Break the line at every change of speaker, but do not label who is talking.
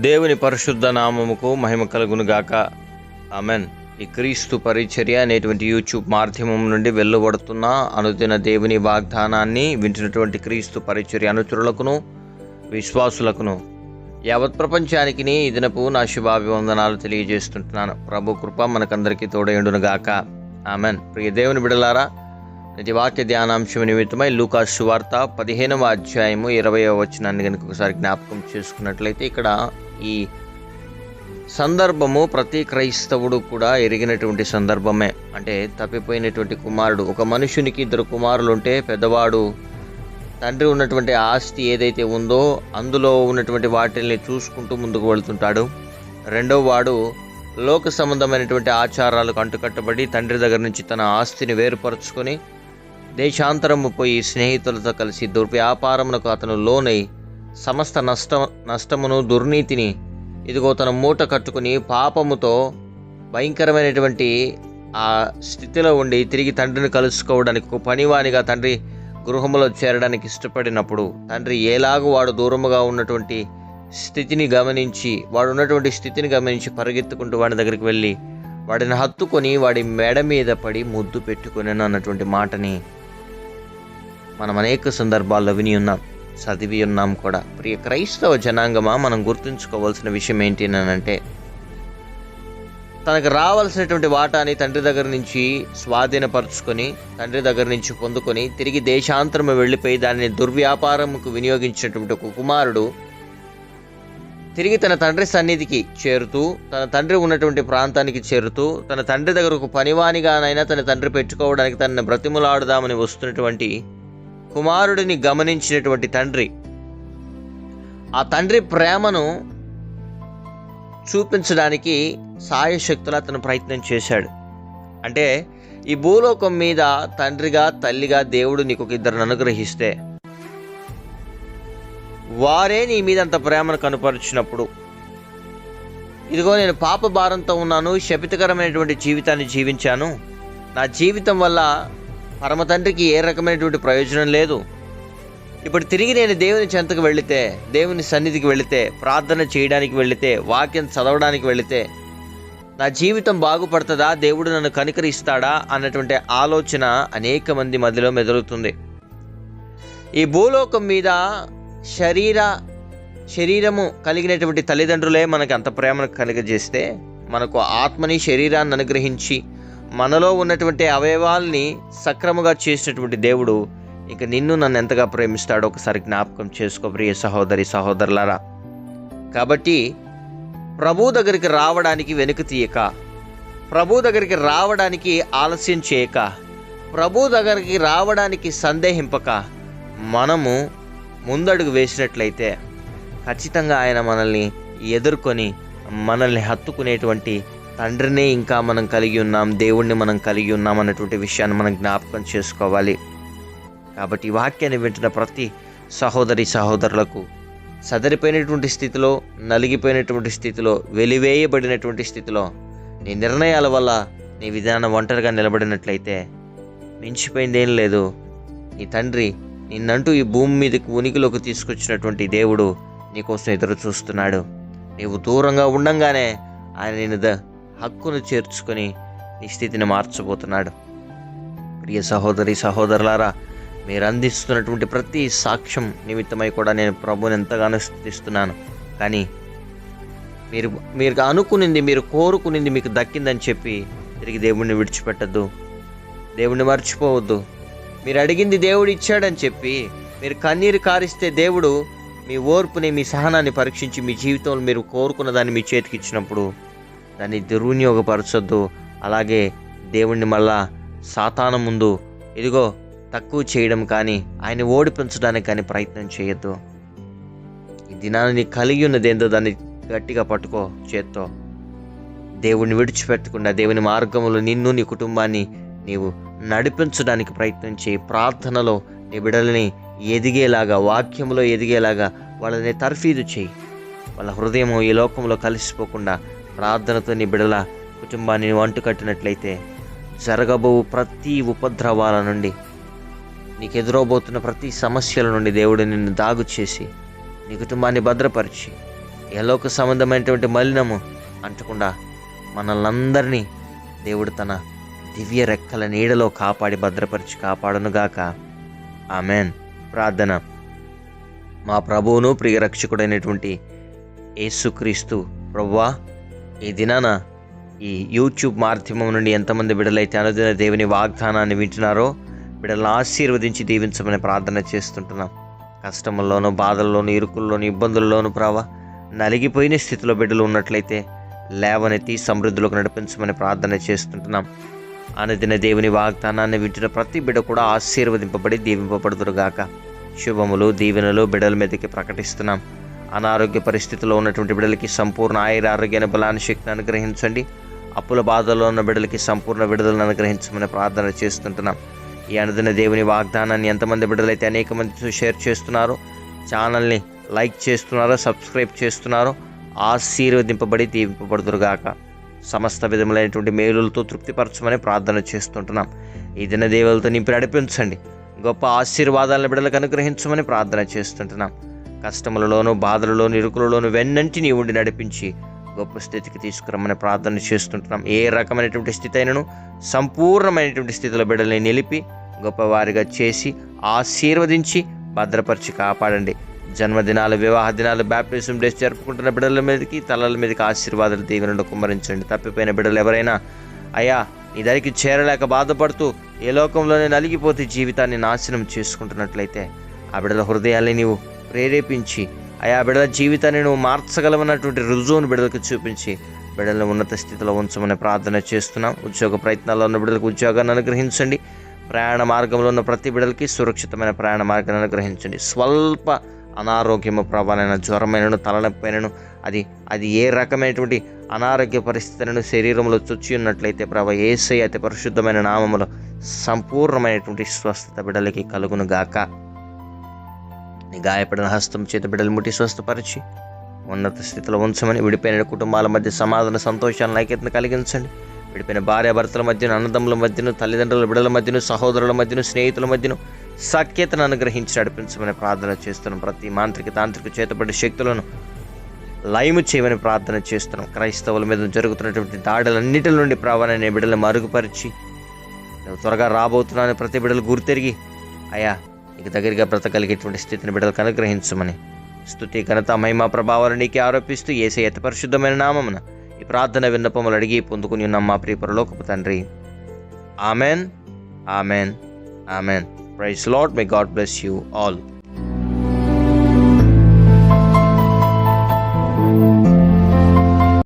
దేవుని పరిశుద్ధ నామముకు మహిమ కలుగును గాక ఆమెన్. ఈ క్రీస్తు పరిచర్య అనేటువంటి యూట్యూబ్ మాధ్యమం నుండి వెళ్ళబడుతున్న అనుదిన దేవుని వాగ్దానాన్ని వింటున్నటువంటి క్రీస్తు పరిచర్య అనుచరులకును విశ్వాసులకును యావత్ ప్రపంచానికి ఈ దినపు నా శుభాభివందనాలు తెలియజేస్తుంటున్నాను. ప్రభు కృప మనకందరికీ తోడయుండునుగాక. ఆమెన్. ప్రియ దేవుని బిడలారా నేటి వాక్య ధ్యానాంశం నిమిత్తమై లూకా సువార్త పదిహేనవ అధ్యాయము ఇరవయవ వచనాన్ని కనుక ఒకసారి జ్ఞాపకం చేసుకున్నట్లయితే ఇక్కడ ఈ సందర్భము ప్రతి క్రైస్తవుడు కూడా ఎరిగినటువంటి సందర్భమే. అంటే తప్పిపోయినటువంటి కుమారుడు. ఒక మనుషునికి ఇద్దరు కుమారులు ఉంటే పెద్దవాడు తండ్రి ఉన్నటువంటి ఆస్తి ఏదైతే ఉందో అందులో ఉన్నటువంటి వాటిల్ని చూసుకుంటూ ముందుకు వెళ్తుంటాడు. రెండవ వాడు లోక సంబంధమైనటువంటి ఆచారాలకు అంటుకట్టబడి తండ్రి దగ్గర నుంచి తన ఆస్తిని వేరుపరుచుకొని దేశాంతరము పోయి స్నేహితులతో కలిసి దుర్వ్యాపారమునకు అతను లోనై సమస్త నష్ట నష్టమును దుర్నీతిని ఇదిగో తన మూట కట్టుకుని పాపముతో భయంకరమైనటువంటి ఆ స్థితిలో ఉండి తిరిగి తండ్రిని కలుసుకోవడానికి ఒక పనివానిగా తండ్రి గృహంలో చేరడానికి ఇష్టపడినప్పుడు తండ్రి ఎలాగూ వాడు దూరముగా ఉన్నటువంటి స్థితిని గమనించి వాడు ఉన్నటువంటి స్థితిని గమనించి పరిగెత్తుకుంటూ వాడి దగ్గరికి వెళ్ళి వాడిని హత్తుకొని వాడి మెడ మీద పడి ముద్దు పెట్టుకుని అన్నటువంటి మాటని మనం అనేక సందర్భాల్లో విని ఉన్నాం. చదివి ఉన్నాం కూడా. ప్రియ క్రైస్తవ జనాంగమా మనం గుర్తుంచుకోవాల్సిన విషయం ఏంటి అని అంటే తనకు రావాల్సినటువంటి వాటాని తండ్రి దగ్గర నుంచి స్వాధీనపరుచుకొని తండ్రి దగ్గర నుంచి పొందుకొని తిరిగి దేశాంతరము వెళ్ళిపోయి దానిని దుర్వ్యాపారముకు వినియోగించినటువంటి ఒక కుమారుడు తిరిగి తన తండ్రి సన్నిధికి చేరుతూ తన తండ్రి ఉన్నటువంటి ప్రాంతానికి చేరుతూ తన తండ్రి దగ్గర ఒక పనివానిగానైనా తన తండ్రి పెట్టుకోవడానికి తనని బ్రతిములాడుదామని వస్తున్నటువంటి కుమారుడిని గమనించినటువంటి తండ్రి. ఆ తండ్రి ప్రేమను చూపించడానికి సాయశక్తులు అతను ప్రయత్నం చేశాడు. అంటే ఈ భూలోకం మీద తండ్రిగా తల్లిగా దేవుడు నీకు ఒక ఇద్దరిని అనుగ్రహిస్తే వారే నీ మీద అంత ప్రేమను కనుపరిచినప్పుడు ఇదిగో నేను పాప భారంతో ఉన్నాను శపితకరమైనటువంటి జీవితాన్ని జీవించాను నా జీవితం వల్ల పరమ తండ్రికి ఏ రకమైనటువంటి ప్రయోజనం లేదు. ఇప్పుడు తిరిగి నేను దేవుని చెంతకు వెళితే దేవుని సన్నిధికి వెళితే ప్రార్థన చేయడానికి వెళితే వాక్యం చదవడానికి వెళితే నా జీవితం బాగుపడుతుందా? దేవుడు నన్ను కనికరిస్తాడా? అన్నటువంటి ఆలోచన అనేక మంది మధ్యలో మెదులుతుంది. ఈ భూలోకం మీద శరీర శరీరము కలిగినటువంటి తల్లిదండ్రులే మనకు అంత ప్రేమను కలుగజేస్తే మనకు ఆత్మని శరీరాన్ని అనుగ్రహించి మనలో ఉన్నటువంటి అవయవాల్ని సక్రమంగా చేసినటువంటి దేవుడు ఇక నిన్ను నన్ను ఎంతగా ప్రేమిస్తాడో ఒకసారి జ్ఞాపకం చేసుకో ప్రియ సహోదరి సహోదరులారా. కాబట్టి ప్రభు దగ్గరికి రావడానికి వెనుక తీయక ప్రభు దగ్గరికి రావడానికి ఆలస్యం చేయక ప్రభు దగ్గరికి రావడానికి సందేహింపక మనము ముందడుగు వేసినట్లయితే ఖచ్చితంగా ఆయన మనల్ని ఎదుర్కొని మనల్ని హత్తుకునేటువంటి తండ్రినే ఇంకా మనం కలిగి ఉన్నాం దేవుణ్ణి మనం కలిగి ఉన్నాం అన్నటువంటి విషయాన్ని మనం జ్ఞాపకం చేసుకోవాలి. కాబట్టి ఈ వాక్యాన్ని వింటున్న ప్రతి సహోదరి సహోదరులకు సదరిపోయినటువంటి స్థితిలో నలిగిపోయినటువంటి స్థితిలో వెలివేయబడినటువంటి స్థితిలో నీ నిర్ణయాల వల్ల నీ విధానం ఒంటరిగా నిలబడినట్లయితే మించిపోయిందేం లేదు. నీ తండ్రి నిన్నంటూ ఈ భూమి మీదకి ఉనికిలోకి తీసుకొచ్చినటువంటి దేవుడు నీకోసం ఎదురు చూస్తున్నాడు నీవు దూరంగా ఉండంగానే ఆయన నేను ద హక్కును చేర్చుకొని నీ స్థితిని మార్చబోతున్నాడు. ప్రియ సహోదరి సహోదరులారా మీరు అందిస్తున్నటువంటి ప్రతి సాక్ష్యం నిమిత్తమై కూడా నేను ప్రభుని ఎంతగానో స్థుతిస్తున్నాను. కానీ మీరు మీరు అనుకునింది మీరు కోరుకునింది మీకు దక్కిందని చెప్పి తిరిగి దేవుణ్ణి విడిచిపెట్టద్దు. దేవుణ్ణి మర్చిపోవద్దు. మీరు అడిగింది దేవుడు ఇచ్చాడని చెప్పి మీరు కన్నీరు కారిస్తే దేవుడు మీ ఓర్పుని మీ సహనాన్ని పరీక్షించి మీ జీవితంలో మీరు కోరుకున్న దాన్ని మీ చేతికి ఇచ్చినప్పుడు దాన్ని దుర్వినియోగపరచొద్దు. అలాగే దేవుణ్ణి మళ్ళా సాతానం ముందు ఇదిగో తక్కువ చేయడం కానీ ఆయన ఓడిపించడానికి కానీ ప్రయత్నం చేయొద్దు. ఈ దినాన్ని నీ కలిగి ఉన్నది ఏందో దాన్ని గట్టిగా పట్టుకో చేత్తో. దేవుణ్ణి విడిచిపెట్టకుండా దేవుని మార్గంలో నిన్ను నీ కుటుంబాన్ని నీవు నడిపించడానికి ప్రయత్నం చేయి. ప్రార్థనలో నీ బిడ్డలని ఎదిగేలాగా వాక్యంలో ఎదిగేలాగా వాళ్ళని తర్ఫీదు చేయి. వాళ్ళ హృదయం ఈ లోకంలో కలిసిపోకుండా ప్రార్థనతో నీ బిడల కుటుంబాన్ని వంటు కట్టినట్లయితే జరగబో ప్రతి ఉపద్రవాల నుండి నీకు ఎదురవబోతున్న ప్రతి సమస్యల నుండి దేవుడు నిన్ను దాగు చేసి నీ కుటుంబాన్ని భద్రపరిచి ఎలోక సంబంధమైనటువంటి మలినము అంటకుండా మనల్నందరినీ దేవుడు తన దివ్య రెక్కల నీడలో కాపాడి భద్రపరిచి కాపాడునుగాక. ఆమెన్. ప్రార్థన. మా ప్రభువును ప్రియ రక్షకుడైనటువంటి యేసుక్రీస్తు ప్రవ్వా ఈ దినాన ఈ యూట్యూబ్ మాధ్యమం నుండి ఎంతమంది బిడ్డలైతే అనుదిన దేవుని వాగ్దానాన్ని వింటున్నారో బిడ్డలను ఆశీర్వదించి దీవించమని ప్రార్థన చేస్తుంటున్నాం. కష్టముల్లోనూ బాధల్లోనూ ఇరుకుల్లోనూ ఇబ్బందుల్లోనూ ప్రావా నలిగిపోయిన స్థితిలో బిడ్డలు ఉన్నట్లయితే లేవనెత్తి సమృద్ధిలోకి నడిపించమని ప్రార్థన చేస్తుంటున్నాం. అనుదిన దేవుని వాగ్దానాన్ని వింటున్న ప్రతి బిడ్డ కూడా ఆశీర్వదింపబడి దీవింపబడుదురుగాక. శుభములు దీవెనలు బిడ్డల మీదకి ప్రకటిస్తున్నాం. అనారోగ్య పరిస్థితిలో ఉన్నటువంటి బిడ్డలకి సంపూర్ణ ఆయుర ఆరోగ్యాన్ని బలాన్ని శక్తిని అనుగ్రహించండి. అప్పుల బాధల్లో ఉన్న బిడ్డలకి సంపూర్ణ విడుదలను అనుగ్రహించమని ప్రార్థన చేస్తుంటున్నాం. ఈ అనుదిన దేవుని వాగ్దానాన్ని ఎంతమంది బిడ్డలైతే అనేక మందితో షేర్ చేస్తున్నారో ఛానల్ని లైక్ చేస్తున్నారో సబ్స్క్రైబ్ చేస్తున్నారో ఆశీర్వదింపబడి దీవింపబడుదురుగాక. సమస్త విధములైనటువంటి మేలులతో తృప్తిపరచమని ప్రార్థన చేస్తుంటున్నాం. ఈ దిన దేవులతో నింపి నడిపించండి గొప్ప ఆశీర్వాదాలను బిడ్డలకు అనుగ్రహించమని ప్రార్థన చేస్తుంటున్నాం. కష్టములలోనూ బాధలలోను ఇరుకులలోను వెన్నంటిని ఉండి నడిపించి గొప్ప స్థితికి తీసుకురమ్మని ప్రార్థన చేస్తుంటున్నాం. ఏ రకమైనటువంటి స్థితి అయినను సంపూర్ణమైనటువంటి స్థితిలో బిడ్డల్ని నిలిపి గొప్పవారిగా చేసి ఆశీర్వదించి భద్రపరిచి కాపాడండి. జన్మదినాలు వివాహ దినాలు బ్యాప్టిజం డేస్ జరుపుకుంటున్న బిడ్డల మీదకి తలల మీదకి ఆశీర్వాదాలు దీవెనలు కుమ్మరించండి. తప్పిపోయిన బిడ్డలు ఎవరైనా అయ్యా నీ దరికి చేరలేక బాధపడుతూ ఏ లోకంలోనే నలిగిపోతే జీవితాన్ని నాశనం చేసుకుంటున్నట్లయితే ఆ బిడ్డల హృదయాల్ని నీవు ప్రేరేపించి ఆయా బిడల జీవితాన్ని నువ్వు మార్చగలవన్నటువంటి రుజువును బిడ్డలకు చూపించి బిడ్డలను ఉన్నత స్థితిలో ఉంచమని ప్రార్థన చేస్తున్నాం. ఉద్యోగ ప్రయత్నాల్లో ఉన్న బిడ్డలకు ఉద్యోగాన్ని అనుగ్రహించండి. ప్రయాణ మార్గంలో ఉన్న ప్రతి బిడ్డలకి సురక్షితమైన ప్రయాణ మార్గాన్ని అనుగ్రహించండి. స్వల్ప అనారోగ్యము ప్రభావైన జ్వరమైనను తలనొప్పైనను అది అది ఏ రకమైనటువంటి అనారోగ్య పరిస్థితులను శరీరంలో చొచ్చి ఉన్నట్లయితే ప్రభా ఏసై అతి పరిశుద్ధమైన నామములో సంపూర్ణమైనటువంటి స్వస్థత బిడ్డలకి కలుగును గాక. నీ గాయపడిన హస్తం చేత బిడ్డలు ముట్టి స్వస్థపరిచి ఉన్నత స్థితిలో ఉంచమని విడిపోయిన కుటుంబాల మధ్య సమాధాన సంతోషాలను ఐక్యతను కలిగించండి. విడిపోయిన భార్యాభర్తల మధ్యను అన్నదమ్ముల మధ్యను తల్లిదండ్రుల బిడ్డల మధ్యను సహోదరుల మధ్యను స్నేహితుల మధ్యను సఖ్యతను అనుగ్రహించి నడిపించమని ప్రార్థన చేస్తున్నాం. ప్రతి మాంత్రిక తాంత్రిక చేతపడి శక్తులను లయము చేయమని ప్రార్థన చేస్తున్నాం. క్రైస్తవుల మీద జరుగుతున్నటువంటి దాడులన్నిటి నుండి ప్రాణాన్ని బిడ్డలను మరుగుపరిచి నువ్వు త్వరగా రాబోతున్నాను ప్రతి బిడ్డలు గుర్తెరిగి అయా నీకు దగ్గరగా బ్రతకలిగేటువంటి స్థితిని బిడ్డలకు అనుగ్రహించమని. స్థుతి ఘనత మహిమ ప్రభావాలు నీకే ఆరోపిస్తూ ఏసే అతి పరిశుద్ధమైన నామమున ఈ ప్రార్థన విన్నపములు అడిగి పొందుకుని ఉన్న మా ప్రియ పరలోకపు తండ్రి. Amen. Amen. Amen. Praise Lord may God bless you all.